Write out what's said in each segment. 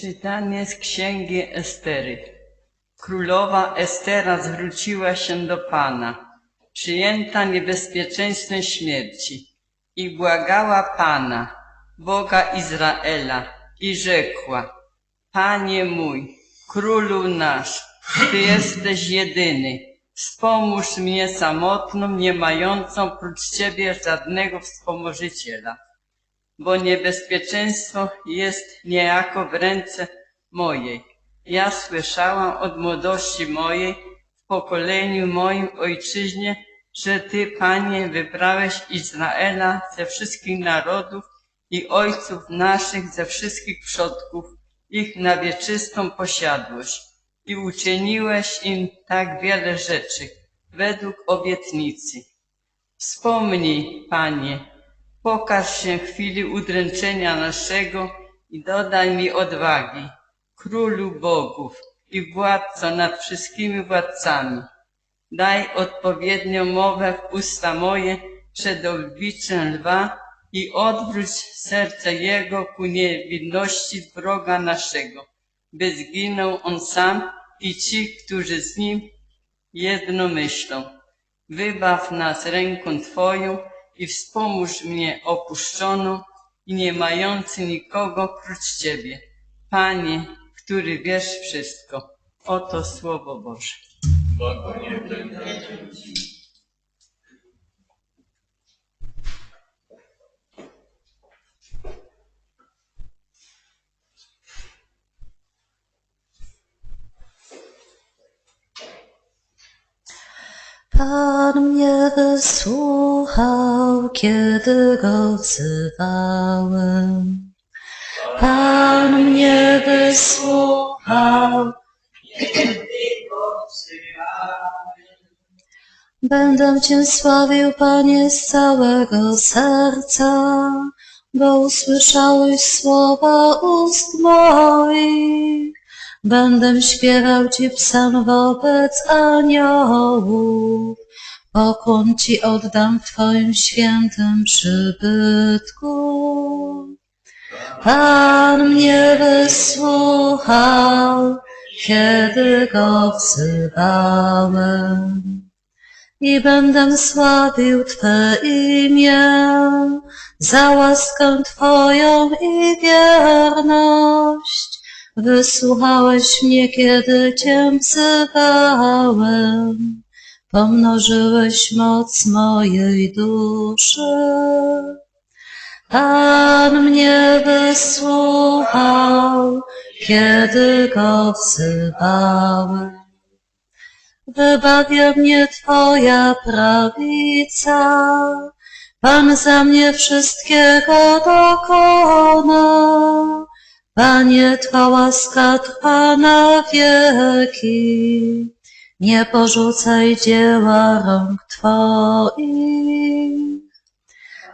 Czytanie z księgi Estery. Królowa Estera zwróciła się do Pana, przyjęta niebezpieczeństwem śmierci. I błagała Pana, Boga Izraela i rzekła, Panie mój, Królu nasz, Ty jesteś jedyny, wspomóż mnie samotną, nie mającą prócz Ciebie żadnego wspomożyciela bo niebezpieczeństwo jest niejako w ręce mojej. Ja słyszałam od młodości mojej, w pokoleniu moim ojczyźnie, że Ty, Panie, wybrałeś Izraela ze wszystkich narodów i ojców naszych ze wszystkich przodków, ich na wieczystą posiadłość i uczyniłeś im tak wiele rzeczy, według obietnicy. Wspomnij, Panie, Pokaż się chwili udręczenia naszego i dodaj mi odwagi, królu bogów i władco nad wszystkimi władcami. Daj odpowiednią mowę w usta moje przed obliczem lwa i odwróć serce jego ku niewinności wroga naszego, by zginął on sam i ci, którzy z nim jedno myślą. Wybaw nas ręką Twoją i wspomóż mnie opuszczoną i nie mający nikogo prócz Ciebie. Panie, który wiesz wszystko. Oto Słowo Boże. Bogu nie będzie. Pan mnie wysłuchał, kiedy go wzywałem. Pan mnie wysłuchał. Będę Cię sławił, Panie, z całego serca, bo usłyszałeś słowa ust moich. Będę śpiewał Ci psalm wobec aniołów. Pokłon Ci oddam w Twoim świętym przybytku. Pan mnie wysłuchał, kiedy go wzywałem. I będę sławił Twe imię za łaskę Twoją i wierność. Wysłuchałeś mnie, kiedy Cię wzywałem. Pomnożyłeś moc mojej duszy. Pan mnie wysłuchał, kiedy go wzywałem. Wybawia mnie Twoja prawica. Pan za mnie wszystkiego dokona. Panie, Twa łaska trwa na wieki. Nie porzucaj dzieła rąk Twoich.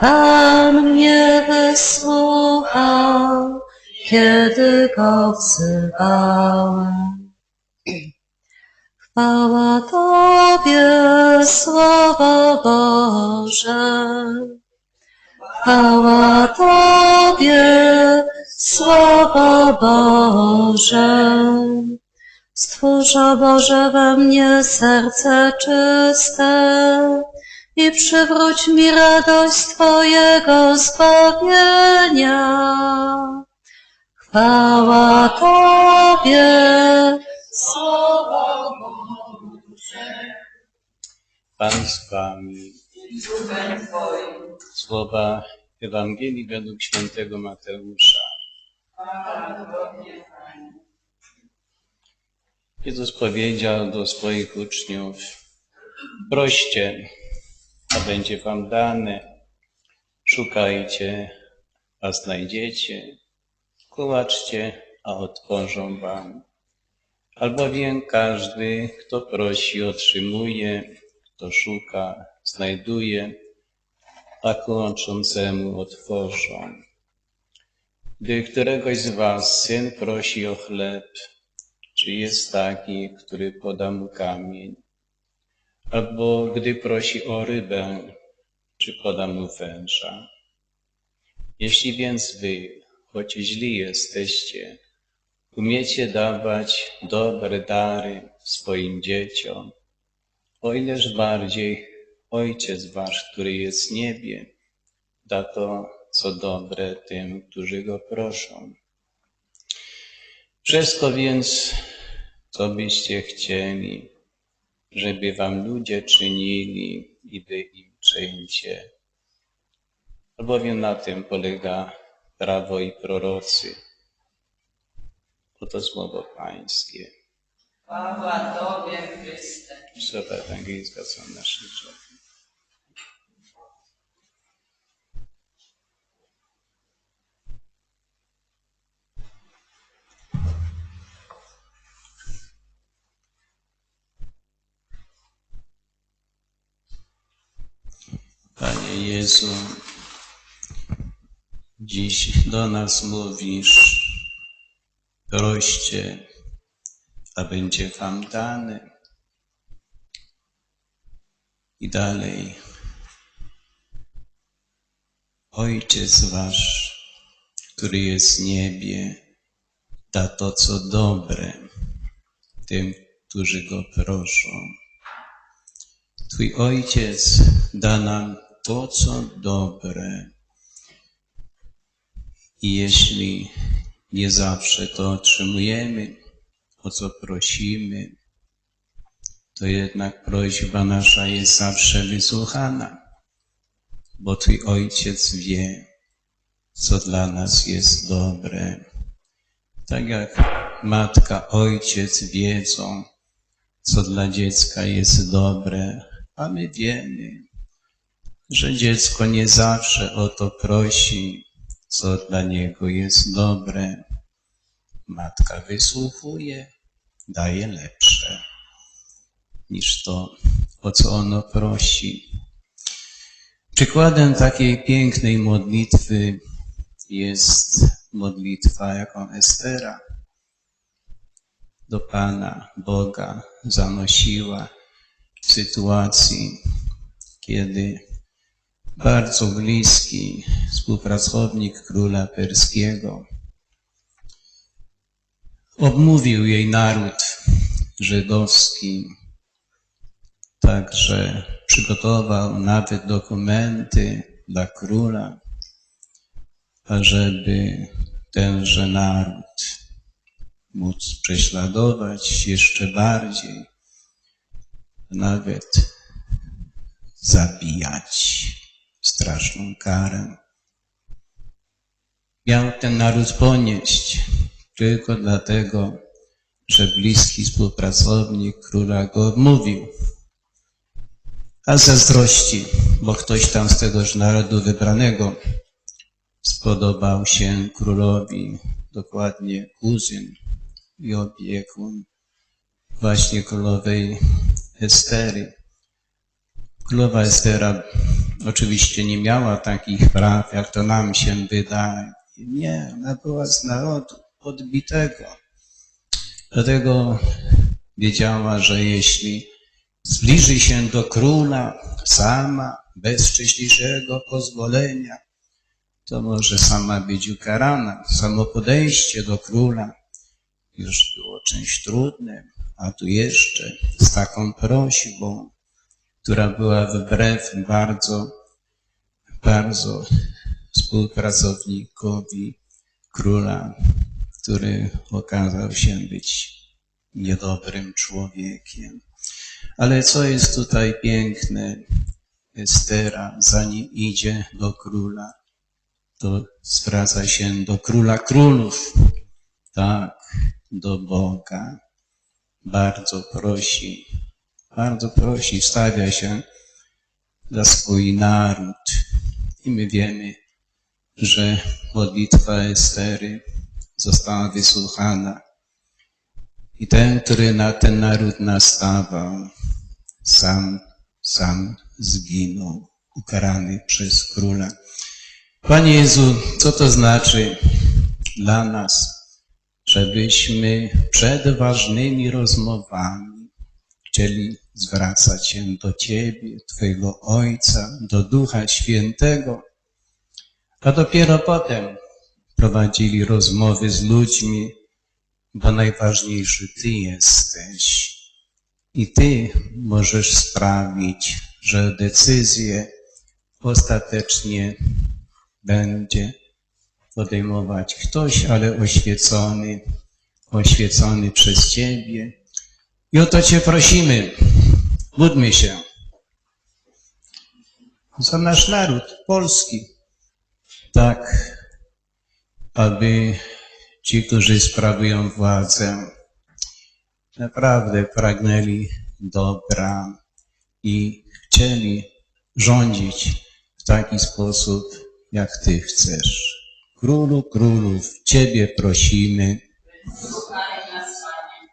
Pan mnie wysłuchał, kiedy go wzywałem. Chwała Tobie, Słowo Boże. Chwała Tobie, Słowo Boże. Stwórz, o Boże, we mnie serce czyste i przywróć mi radość Twojego zbawienia. Chwała Tobie, Słowo Pan z Wami. Słowa Ewangelii według świętego Mateusza. Jezus powiedział do swoich uczniów, proście, a będzie wam dane, szukajcie, a znajdziecie, kołaczcie, a otworzą wam. Albowiem każdy, kto prosi, otrzymuje, kto szuka, znajduje, a kołaczącemu otworzą. Gdy któregoś z was syn prosi o chleb, czy jest taki, który poda mu kamień? Albo gdy prosi o rybę, czy poda mu węża? Jeśli więc wy, choć źli jesteście, umiecie dawać dobre dary swoim dzieciom, o ileż bardziej Ojciec Wasz, który jest w niebie, da to, co dobre tym, którzy Go proszą. Wszystko więc, co byście chcieli, żeby Wam ludzie czynili i Wy im czyńcie. Albowiem na tym polega prawo i prorocy. Oto słowo Pańskie. Chwała Tobie, Chryste. Słowa Ewangelicka są nasze grzechy. Panie Jezu, dziś do nas mówisz, proście, a będzie wam dane. I dalej. Ojciec wasz, który jest w niebie, da to, co dobre tym, którzy go proszą. Twój Ojciec da nam to, co dobre. I jeśli nie zawsze to otrzymujemy, o co prosimy, to jednak prośba nasza jest zawsze wysłuchana, bo Twój Ojciec wie, co dla nas jest dobre. Tak jak matka, ojciec wiedzą, co dla dziecka jest dobre, a my wiemy, że dziecko nie zawsze o to prosi, co dla niego jest dobre. Matka wysłuchuje, daje lepsze niż to, o co ono prosi. Przykładem takiej pięknej modlitwy jest modlitwa, jaką Estera do Pana Boga zanosiła w sytuacji, kiedy bardzo bliski współpracownik króla perskiego. Obmówił jej naród żydowski, także przygotował nawet dokumenty dla króla, ażeby tenże naród móc prześladować jeszcze bardziej, nawet zabijać straszną karę. Miał ten naród ponieść tylko dlatego, że bliski współpracownik króla go odmówił. A zazdrości, bo ktoś tam z tegoż narodu wybranego spodobał się królowi, dokładnie kuzyn i opiekun właśnie królowej Estery. Królowa Estera oczywiście nie miała takich praw, jak to nam się wydaje. Nie, ona była z narodu odbitego. Dlatego wiedziała, że jeśli zbliży się do króla sama, bez wcześniejszego pozwolenia, to może sama być ukarana. Samo podejście do króla już było czymś trudnym, a tu jeszcze z taką prośbą, która była wbrew bardzo, bardzo współpracownikowi króla, który okazał się być niedobrym człowiekiem. Ale co jest tutaj piękne, Estera, zanim idzie do króla, to zwraca się do króla królów, tak, do Boga. Bardzo prosi, bardzo prosi, stawia się za swój naród. I my wiemy, że modlitwa Estery została wysłuchana. I ten, który na ten naród nastawał, sam, sam zginął, ukarany przez króla. Panie Jezu, co to znaczy dla nas, żebyśmy przed ważnymi rozmowami chcieli zwracać się do Ciebie, Twojego Ojca, do Ducha Świętego, a dopiero potem prowadzili rozmowy z ludźmi, bo najważniejszy Ty jesteś. I Ty możesz sprawić, że decyzję ostatecznie będzie podejmować ktoś, ale oświecony, oświecony przez Ciebie. I o to Cię prosimy. Módlmy się za nasz naród polski. Tak, aby ci, którzy sprawują władzę, naprawdę pragnęli dobra i chcieli rządzić w taki sposób, jak Ty chcesz. Królu królów, Ciebie prosimy. Słuchaj nas, Panie.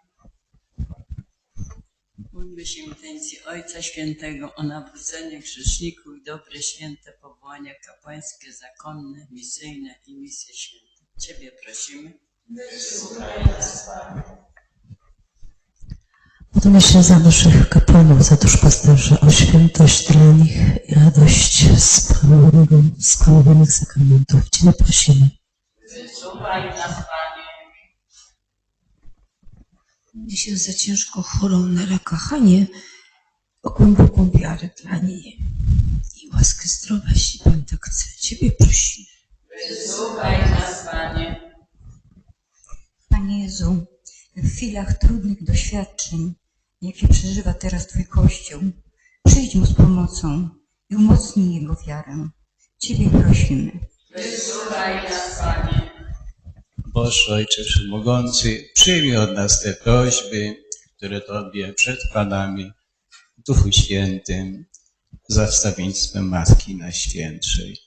Módlmy się intencji Ojca Świętego o nawrócenie grzeszników i dobre święte powołania kapłańskie, zakonne, misyjne i misje święte. Ciebie prosimy. Módlmy się za naszych kapłanów, za duszpasterzy, o świętość dla nich i radość sprawowanego, sprawowanych sakramentów. Ciebie prosimy. Słuchaj nas, Panie. Się za ciężko chorą na raka Hanie, o głęboką wiarę dla niej i łaskę zdrowia, jeśli Pan tak chce. Ciebie prosimy. Słuchaj nas, Panie. Panie Jezu, w chwilach trudnych doświadczeń, jakie przeżywa teraz Twój Kościół, przyjdź Mu z pomocą i umocnij Jego wiarę. Ciebie prosimy. Słuchaj nas, Panie. Boże Ojcze Wszechmogący, przyjmij od nas te prośby, które Tobie przedkładamy w Duchu Świętym za wstawieństwem Matki Najświętszej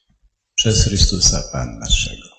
przez Chrystusa Pan naszego.